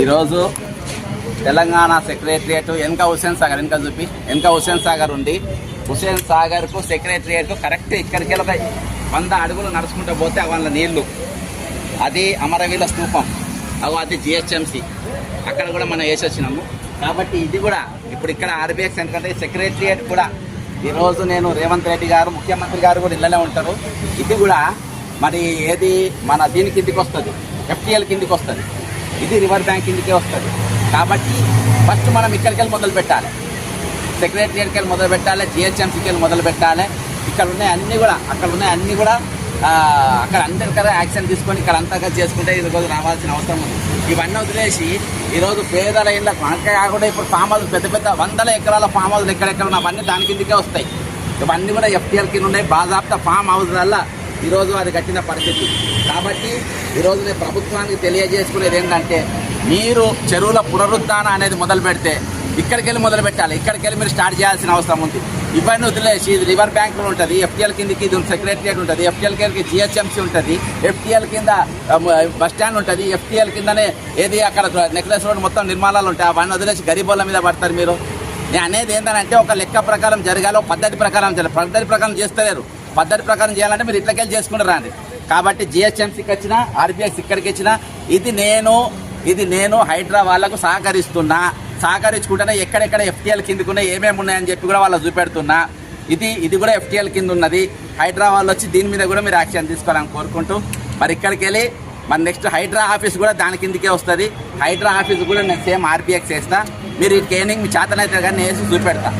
ఈరోజు తెలంగాణ సెక్రటరియట్ వెనక హుసేన్ సాగర్ వెనక చూపి వెనక హుసేన్ సాగర్ ఉంది. హుసేన్ సాగర్కు సెక్రటరియట్ కరెక్ట్ ఇక్కడికి వెళ్ళి ఒక వంద అడుగులు నడుచుకుంటూ పోతే వాళ్ళ నీళ్ళు. అది అమరవీల స్థూపం. అవు అది జిహెచ్ఎంసీ. అక్కడ కూడా మనం వేసి వచ్చినాము. కాబట్టి ఇది కూడా ఇప్పుడు ఇక్కడ ఆర్బీఎక్స్ ఎందుకంటే సెక్రటరియట్ కూడా ఈరోజు నేను రేవంత్ రెడ్డి గారు ముఖ్యమంత్రి గారు కూడా ఇళ్ళనే ఉంటారు. ఇది కూడా మరి ఏది మన దీని కిందికి వస్తుంది. ఎఫ్టీఎల్ కిందికి వస్తుంది. ఇది రివర్ బ్యాంక్ కిందకే వస్తుంది. కాబట్టి ఫస్ట్ మనం ఇక్కడికి వెళ్ళి మొదలు పెట్టాలి. సెక్రటరియట్కి వెళ్ళి మొదలు పెట్టాలి జిహెచ్ఎంసీకి వెళ్ళి మొదలు పెట్టాలి. ఇక్కడ ఉన్నాయి అన్నీ కూడా అక్కడ ఉన్నాయి అన్నీ కూడా అక్కడ అందరికీ యాక్షన్ తీసుకొని ఇక్కడ అంతగా చేసుకుంటే ఈరోజు రావాల్సిన అవసరం ఉంది. ఇవన్నీ వదిలేసి ఈరోజు పేదల ఇళ్ళకు మనకే కాకుండా ఇప్పుడు ఫామ్ హౌస్ పెద్ద పెద్ద వందల ఎకరాల ఫామ్ ఎక్కడెక్కడ అవన్నీ దాని కిందకే వస్తాయి. ఇవన్నీ కూడా ఎఫ్టీఆర్ కింద ఉన్నాయి. బాజాప్తా ఫామ్ హౌస్ వల్ల ఈరోజు అది కట్టిన పరిస్థితి. కాబట్టి ఈరోజు నేను ప్రభుత్వానికి తెలియజేసుకునేది ఏంటంటే మీరు చెరువుల పునరుద్ధరణ అనేది మొదలు పెడితే ఇక్కడికి వెళ్ళి మొదలు పెట్టాలి. ఇక్కడికి వెళ్ళి మీరు స్టార్ట్ చేయాల్సిన అవసరం ఉంది. ఇవన్నీ వదిలేసి ఇది రివర్ బ్యాంకులు ఉంటుంది. ఎఫ్టీఎల్ కిందకి ఇది సెక్రటరియట్ ఉంటుంది. ఎఫ్టీఎల్ కిందకి జిహెచ్ఎంసీ ఉంటుంది. ఎఫ్టీఎల్ కింద బస్ స్టాండ్ ఉంటుంది. ఎఫ్టీఎల్ కిందనే ఏది అక్కడ నెక్లెస్ రోడ్ మొత్తం నిర్మాణాలు ఉంటాయి. అవన్నీ వదిలేసి గరీబోళ్ళ మీద పడతారు మీరు. నేను అనేది ఏంటంటే ఒక లెక్క ప్రకారం జరగాలి. పద్ధతి ప్రకారం జరగాలి. పద్ధతి ప్రకారం చేస్తలేరు. పద్ధతి ప్రకారం చేయాలంటే మీరు ఇట్లకెళ్ళి చేసుకుంటారు రాండి. కాబట్టి జిహెచ్ఎంసీకి వచ్చిన ఆర్బీఎస్ ఇక్కడికి వచ్చిన ఇది నేను ఇది నేను హైడ్రా వాళ్ళకు సహకరిస్తున్నా. సహకరించుకుంటేనే ఎక్కడెక్కడ ఎఫ్టీఎల్ కిందకు ఏమేమి ఉన్నాయని చెప్పి కూడా వాళ్ళు చూపెడుతున్నా. ఇది ఇది కూడా ఎఫ్టీఎల్ కింద ఉన్నది హైదరాబాద్లో వచ్చి దీని మీద కూడా మీరు యాక్షన్ తీసుకోవాలని కోరుకుంటూ మరి ఇక్కడికి వెళ్ళి మరి నెక్స్ట్ హైడ్రా ఆఫీస్ కూడా దాని కిందకే వస్తుంది. హైడ్రా ఆఫీస్ కూడా నేను సేమ్ ఆర్బీఎక్స్ వేస్తా మీరు ఈ ట్రైనింగ్ మీ చేతనైతే కానీ నేను వేసి చూపెడతా.